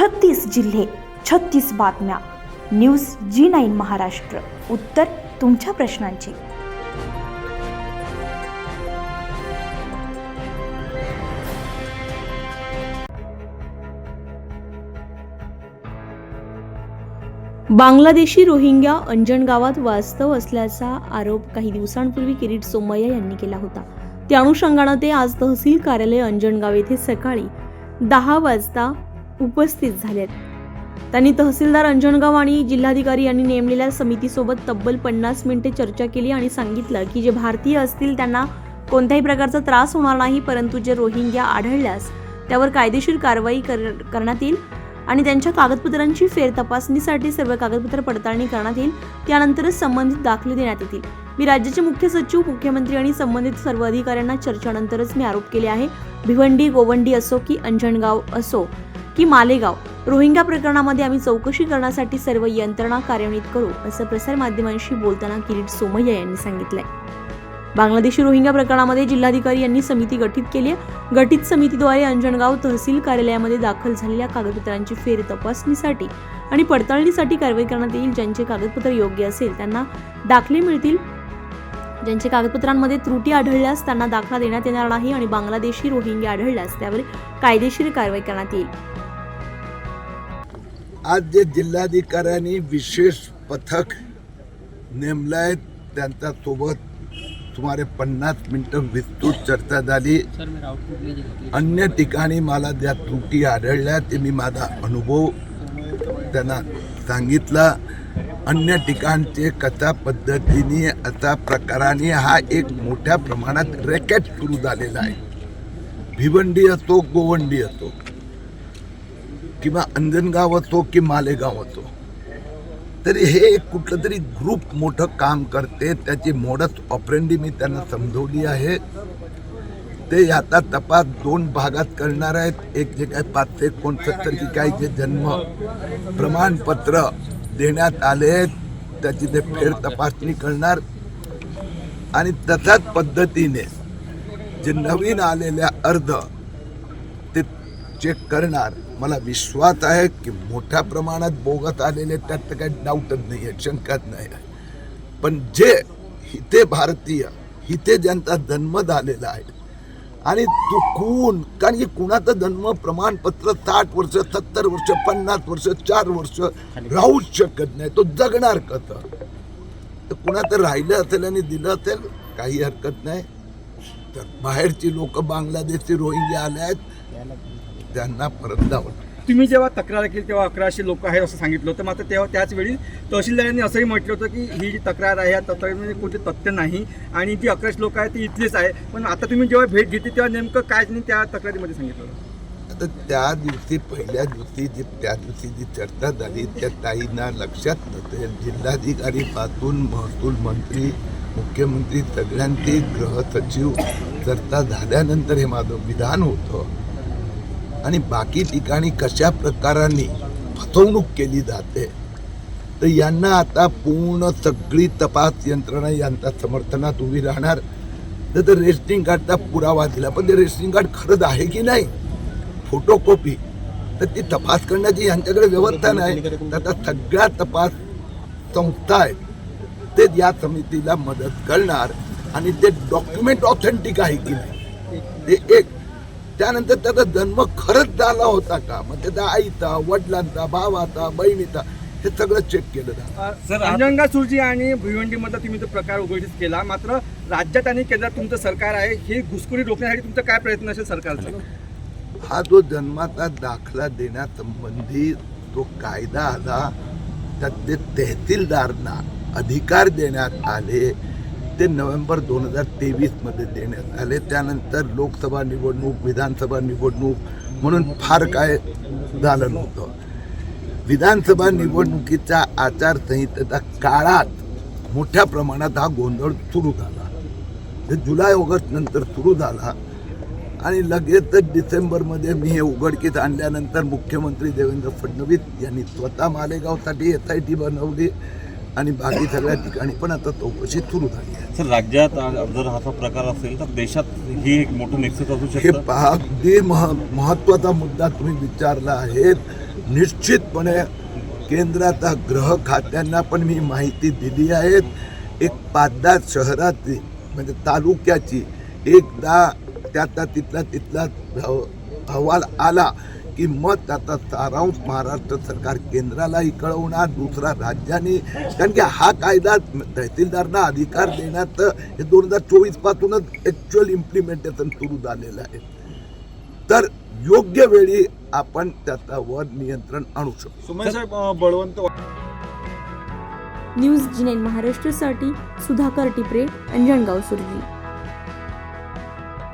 छत्तीस जिल्हे छत्तीस बातम्या. News G nine Maharashtra. उत्तर तुमच्या प्रश्नांची. बांगलादेशी रोहिंग्या अंजण गावात वास्तव असल्याचा आरोप काही दिवसांपूर्वी किरीट सोमय्या यांनी केला होता. त्या अनुषंगानं ते आज तहसील कार्यालय अंजणगाव येथे सकाळी दहा वाजता उपस्थित झालेत. त्यांनी तहसीलदार अंजणगाव आणि जिल्हाधिकारी यांनी नेमलेल्या समितीसोबत तब्बल पन्नास मिनिटे चर्चा केली आणि सांगितलं की जे भारतीय असतील त्यांना कोणत्याही प्रकारचा त्रास होणार नाही परंतु जे रोहिंग्या आढळल्यास त्यावर कायदेशीर कारवाई कर करण्यात येईल आणि त्यांच्या कागदपत्रांची फेर तपासणीसाठी सर्व कागदपत्र पडताळणी करण्यात येईल. त्यानंतरच संबंधित दाखले देण्यात येतील. मी राज्याचे मुख्य सचिव मुख्यमंत्री आणि संबंधित सर्व अधिकाऱ्यांना चर्चेनंतरच मी आरोप केले आहे. भिवंडी गोवंडी असो की अंजणगाव असो की मालेगाव. रोहिंग्या प्रकरणामध्ये आम्ही चौकशी करण्यासाठी सर्व यंत्रणा कार्यान्वित करू असं प्रसारमाध्यमांशी बोलताना किरीट सोमय्या यांनी सांगितलंय. बांगलादेशी रोहिंग्या प्रकरणामध्ये जिल्हाधिकारी यांनी समिती गठीत केली आहे. गठीत समितीद्वारे अंजणगाव तहसील कार्यालयामध्ये दाखल झालेल्या कागदपत्रांची फेर तपासणीसाठी आणि पडताळणीसाठी कारवाई करण्यात येईल ज्यांचे कागदपत्र योग्य असेल त्यांना दाखले मिळतील. ज्यांचे कागदपत्रांमध्ये त्रुटी आढळल्यास त्यांना दाखला देण्यात येणार नाही आणि बांगलादेशी रोहिंग्या आढळल्यास त्यावर कायदेशीर कारवाई करण्यात येईल. आज जे जिल्हाधिकाऱ्यांनी विशेष पथक नेमलंय त्यांच्यासोबत सुमारे पन्नास मिनिटं विस्तृत चर्चा झाली. अन्य ठिकाणी मला ज्या त्रुटी आढळल्या ते मी माझा अनुभव त्यांना सांगितला. अन्य ठिकाणचे कशा पद्धतीने अशा प्रकाराने हा एक मोठ्या प्रमाणात रॅकेट सुरू झालेला आहे. भिवंडी असो गोवंडी असो. किंवा अंजनगाव असो की मालेगाव असो तरी हे एक कुठलं तरी ग्रुप मोठं काम करते. त्याची मोडस ऑपरेंडी मी त्यांना समजवली आहे. ते आता तपास दोन भागात करणार आहेत. एक जे काय पाचशे एकोणसत्तर की काही जे जन्म प्रमाणपत्र देण्यात आले आहेत त्याची ते फेर तपासणी करणार. आणि तशाच पद्धतीने जे नवीन आलेल्या अर्ज चेक करणार. मला विश्वास आहे की मोठ्या प्रमाणात बोगत आलेले त्यात तर काही डाऊटच नाही आहे शंकाच नाही आहे पण जे हिते भारतीय हिते ज्यांचा जन्म झालेला आहे आणि चुकून कारण की कुणाचं जन्म प्रमाणपत्र साठ वर्ष सत्तर वर्ष पन्नास वर्ष चार वर्ष राहूच शकत नाही तो जगणार कसं? तर कुणाचं राहिलं असेल आणि दिलं असेल काही हरकत नाही. तर बाहेरची लोक बांगलादेशची रोहिंग्या आले आहेत त्यांना परत जावं तुम्ही जेव्हा तक्रार केली तेव्हा अकराशे लोक आहेत असं सांगितलं होतं. मात्र तेव्हा त्याच वेळी तहसीलदारांनी असंही म्हटलं होतं की ही जी तक्रार आहे या तक्रारीमध्ये कोणते तथ्य नाही आणि जी अकराशे लोक आहेत ती इथलीच आहे. पण आता तुम्ही जेव्हा भेट घेतली तेव्हा नेमकं काय त्यांनी त्या तक्रारीमध्ये सांगितलं होतं? आता त्या दिवशी पहिल्या दिवशी जी त्या दिवशी जी चर्चा झाली त्या ताईंना लक्षात नसेल जिल्हाधिकारीपासून महसूल मंत्री मुख्यमंत्री सगळ्यांचे गृह सचिव चर्चा झाल्यानंतर हे माझं विधान होतं. आणि बाकी ठिकाणी कशा प्रकाराने फसवणूक केली जाते तर यांना आता पूर्ण सगळी तपास यंत्रणा यांच्या समर्थनात उभी राहणार. तर ते रेस्टिंग कार्डचा पुरावा दिला. पण ते रेशनिंग कार्ड खरंच आहे की नाही? फोटोकॉपी. तर ती तपास करण्याची यांच्याकडे व्यवस्था नाही. तर आता सगळ्या तपास संस्था आहेत. ते या समितीला मदत करणार. आणि ते डॉक्युमेंट ऑथेंटिक आहे की नाही? ते एक त्यानंतर त्याचा जन्म खरंच झाला होता का? मग त्याचा आईचा वडिलांचा भावाचा बहिणीचा हे सगळं चेक केलं जातं. अंजनगा सुरजी आणि भिवंडीमधला तुम्ही तो प्रकार उघडीस केला. मात्र राज्यात आणि केंद्रात तुमचं सरकार आहे हे घुसखोरी रोखण्यासाठी तुमचा काय प्रयत्न असेल सरकारचा? हा जो जन्माचा दाखला देण्यासंबंधी जो कायदा आला. त्यात ते तहसीलदारांना अधिकार देण्यात आले. ते नोव्हेंबर दोन हजार तेवीसमध्ये देण्यात आले. त्यानंतर लोकसभा निवडणूक विधानसभा निवडणूक म्हणून फार काय झालं नव्हतं. विधानसभा निवडणुकीच्या आचारसंहितेच्या काळात मोठ्या प्रमाणात हा गोंधळ सुरू झाला. ते जुलै ऑगस्ट नंतर सुरू झाला. आणि लगेचच डिसेंबरमध्ये मी हे उघडकीस आणल्यानंतर मुख्यमंत्री देवेंद्र फडणवीस यांनी स्वतः मालेगावसाठी एस आय टी बनवली. आणि बाकी सगळ्या ठिकाणी पण आता चौकशी सुरू झाली आहे. सर राज्यात जर हा प्रकार असेल तर देशात ही एक मोठं नेक्सस असू हे शकतं? पहा अगदी मह महत्त्वाचा मुद्दा तुम्ही विचारला आहे. निश्चितपणे केंद्राचा गृह खात्यांना पण मी माहिती दिली आहे. एक पाच दहा शहराची म्हणजे तालुक्याची एकदा त्याचा तिथला तिथला अह- अहवाल आला की मग त्याचा सारांश महाराष्ट्र सरकार केंद्रालाही कळवणार दुसरा राज्यांनी. कारण की हा कायदा तहसीलदारांना अधिकार देण्यात हे दोन हजार चोवीस पासूनच ॲक्च्युअल इम्प्लिमेंटेशन सुरू झालेलं आहे. तर योग्य वेळी आपण त्याच्यावर नियंत्रण आणू शकतो. सुमन साहेब अं, बळवंत न्यूज जिनेन महाराष्ट्रासाठी सुधाकर टिपरे अंजणगाव सुरजी.